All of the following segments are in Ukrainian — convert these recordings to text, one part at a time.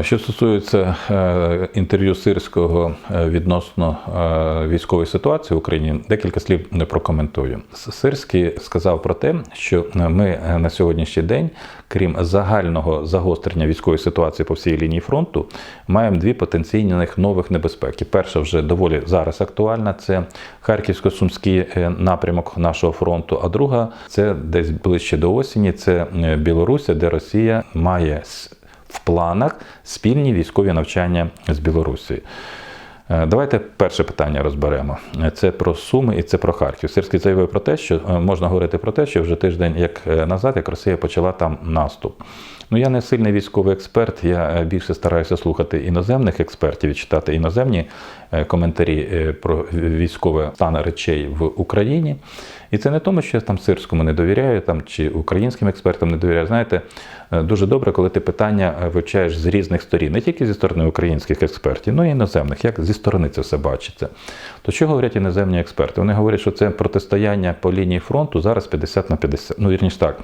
Що стосується е, інтерв'ю Сирського е, відносно е, військової ситуації в Україні, декілька слів не прокоментую. Сирський сказав про те, що ми на сьогоднішній день, крім загального загострення військової ситуації по всій лінії фронту, маємо дві потенційних нових небезпеки. Перша вже доволі зараз актуальна це Харківсько-Сумський напрямок нашого фронту. А друга це десь ближче до осені. Це е, де Росія має в планах спільні військові навчання з Білорусією. Е, Давайте перше питання розберемо. Це про Суми і це про Харків. Сирський заявив про те, що е, можна говорити про те, що вже тиждень як е, назад, як Росія почала там наступ. Ну я не сильний військовий експерт, я е, більше стараюся слухати іноземних експертів і читати іноземні е, коментарі е, про військовий стан речей в Україні. І це не тому, що я там сирському не довіряю, там чи українським експертам не довіряю. Знаєте, дуже добре, коли ти питання вивчаєш з різних сторін, не тільки зі сторони українських експертів, ну і іноземних, як зі сторони це все бачиться. То що говорять іноземні експерти? Вони говорять, що це протистояння по лінії фронту зараз 50 на 50. Ну, вірніше так,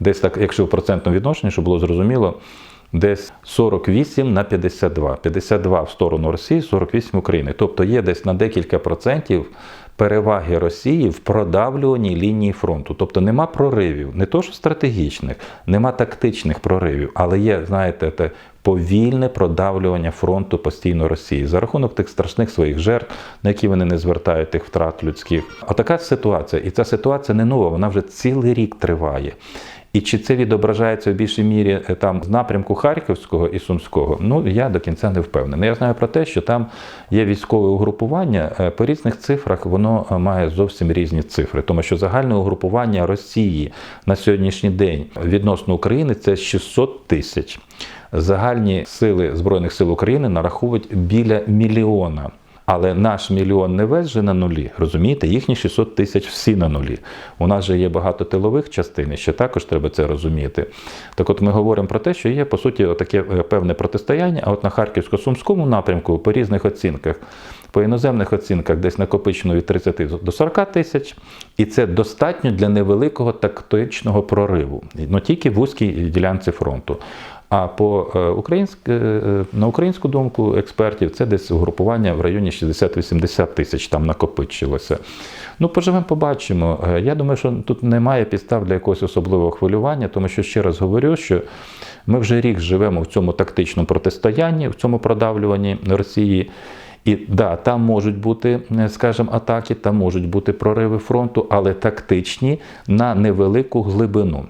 десь так, якщо в процентному відношенні, щоб було зрозуміло, десь 48 на 52. 52 в сторону Росії, 48 України. Тобто є десь на декілька процентів переваги Росії в продавлюванні лінії фронту. Тобто нема проривів, не то що стратегічних, нема тактичних проривів, але є, знаєте, те повільне продавлювання фронту постійно Росії за рахунок тих страшних своїх жертв, на які вони не звертають тих втрат людських. А така ситуація, і ця ситуація не нова, вона вже цілий рік триває. І чи це відображається в більшій мірі е, там з напрямку Харківського і Сумського? Ну я до кінця не впевнений. Я знаю про те, що там є військове угрупування. е, По різних цифрах воно е, має зовсім різні цифри, тому що загальне угрупування Росії на сьогоднішній день відносно України це 600 тисяч. Загальні сили Збройних сил України нараховують біля мільйона. Але наш мільйон не весь же на нулі, розумієте? Їхні 600 тисяч всі на нулі. У нас же є багато тилових частин, і ще також треба це розуміти. Так от ми говоримо про те, що є, по суті, таке певне протистояння, а от на Харківсько-Сумському напрямку по різних оцінках, по іноземних оцінках десь накопичено від 30 до 40 тисяч, і це достатньо для невеликого тактичного прориву, ну тільки в вузькій ділянці фронту. А по е, українськ, е, на українську думку експертів це десь угрупування в районі 60-80 тисяч там накопичилося. Ну, поживемо, побачимо. Е, Я думаю, що тут немає підстав для якогось особливого хвилювання, тому що ще раз говорю, що ми вже рік живемо в цьому тактичному протистоянні, в цьому продавлюванні Росії. І да, там можуть бути, е, скажімо, атаки, там можуть бути прориви фронту, але тактичні на невелику глибину.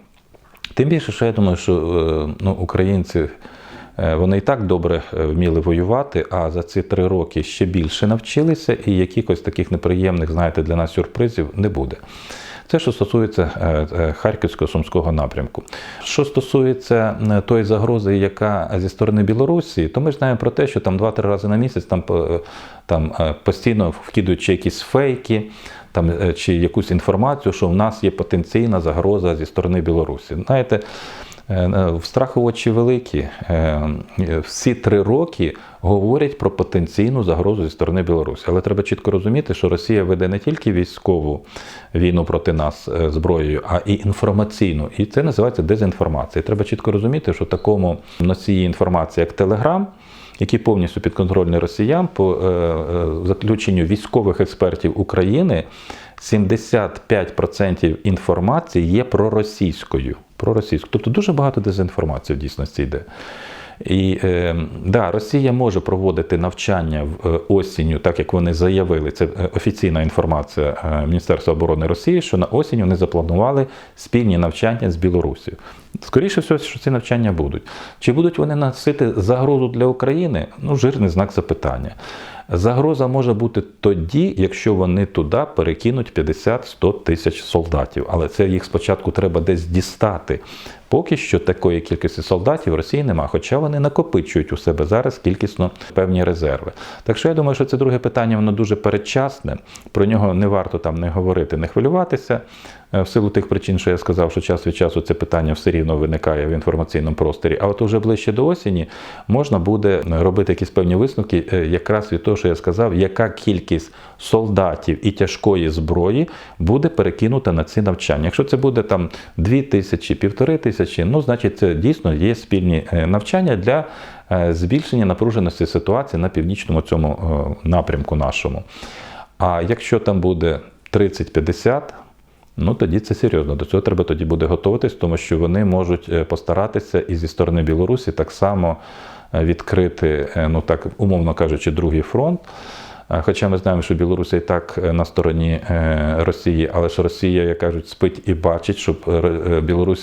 Тим більше, що я думаю, що е, ну, українці е, вони і так добре вміли воювати, а за ці три роки ще більше навчилися, і якихось таких неприємних, знаєте, для нас сюрпризів не буде. Це що стосується е, е, Харківського сумського напрямку. Що стосується е, тої загрози, яка зі сторони Білорусі, то ми знаємо про те, що там 2-3 рази на місяць там, там постійно вкидують чи якісь фейки, там е, чи якусь інформацію, що в нас є потенційна загроза зі сторони Білорусі. Знаєте, е, е, в страху очі великі. Всі три роки говорять про потенційну загрозу зі сторони Білорусі. Але треба чітко розуміти, що Росія веде не тільки військову війну проти нас зброєю, а і інформаційну. І це називається дезінформація. Треба чітко розуміти, що такому носії інформації, як Телеграм, які повністю підконтрольні росіян по е, е, заключенню військових експертів України, 75% інформації є проросійською. Проросійською. Тобто дуже багато дезінформації в дійсності йде. І е, да, Росія може проводити навчання в е, осінню, так як вони заявили. Це е, офіційна інформація Міністерства оборони Росії, що на осінь вони запланували спільні навчання з Білорусією. Скоріше всього, що ці навчання будуть. Чи будуть вони носити загрозу для України? Ну, жирний знак запитання. Загроза може бути тоді, якщо вони туди перекинуть 50-100 тисяч солдатів. Але це їх спочатку треба десь дістати. Поки що такої кількості солдатів в Росії нема, хоча вони накопичують у себе зараз кількісно певні резерви. Так що я думаю, що це друге питання, воно дуже передчасне. Про нього не варто там не говорити, не хвилюватися. Е, В силу тих причин, що я сказав, що час від часу це питання все рівно виникає в інформаційному просторі. А от уже ближче до осені можна буде робити якісь певні висновки, е, якраз від того, що я сказав, яка кількість солдатів і тяжкої зброї буде перекинута на ці навчання. Якщо це буде там 2 тисячі, півтори тисячі, ну значить це дійсно є спільні е, навчання для е, збільшення напруженості ситуації на північному цьому е, напрямку нашому. А якщо там буде 30-50, ну тоді це серйозно. До цього треба тоді буде готуватись, тому що вони можуть постаратися і зі сторони Білорусі так само відкрити, ну так умовно кажучи, другий фронт. Е, Хоча ми знаємо, що Білорусь і так е, на стороні е, Росії, але ж Росія, як кажуть, спить і бачить, щоб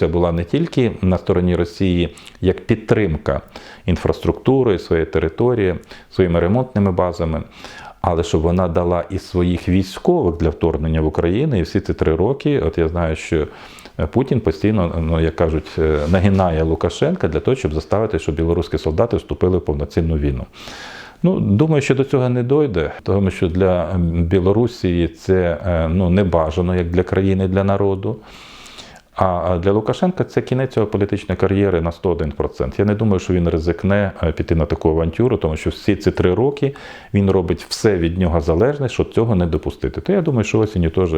е, була не тільки на стороні Росії як підтримка інфраструктури, своєї території, своїми ремонтними базами, але щоб вона дала і своїх військових для вторгнення в Україну. І всі ці три роки, от я знаю, що Путін постійно, ну як кажуть, нагинає Лукашенка для того, щоб заставити, щоб білоруські солдати вступили в повноцінну війну. Ну, думаю, що до цього не дойде, тому що для Білорусі це е, ну, не бажано як для країни, для народу. А для Лукашенка це кінець його політичної кар'єри на 101%. Я не думаю, що він ризикне е, піти на таку авантюру, тому що всі ці три роки він робить все від нього залежне, щоб цього не допустити. То я думаю, що осінню теж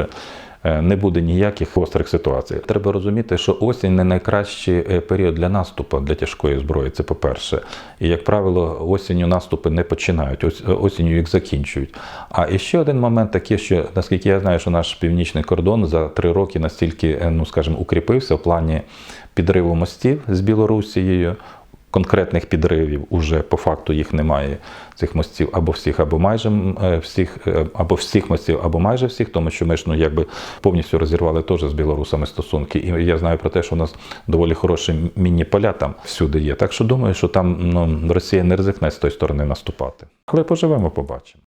не буде ніяких гострих ситуацій. Треба розуміти, що осінь не найкращий е, період для наступу для тяжкої зброї. Це по-перше. І як правило, осінню наступи не починають, е, осінню їх закінчують. А і ще один момент такий, що наскільки я знаю, що наш північний кордон за три роки настільки, е, ну скажімо, укріпився в плані підриву мостів з Білорусією. Конкретних підривів уже по факту їх немає цих мостів або всіх, або майже е, всіх, е, або всіх мостів, або майже всіх, тому що ми ж ну якби повністю розірвали теж з білорусами стосунки. І я знаю про те, що у нас доволі хороші міні-поля там всюди є. Так що думаю, що там ну, Росія не ризикне з тої сторони наступати. Але поживемо, побачимо.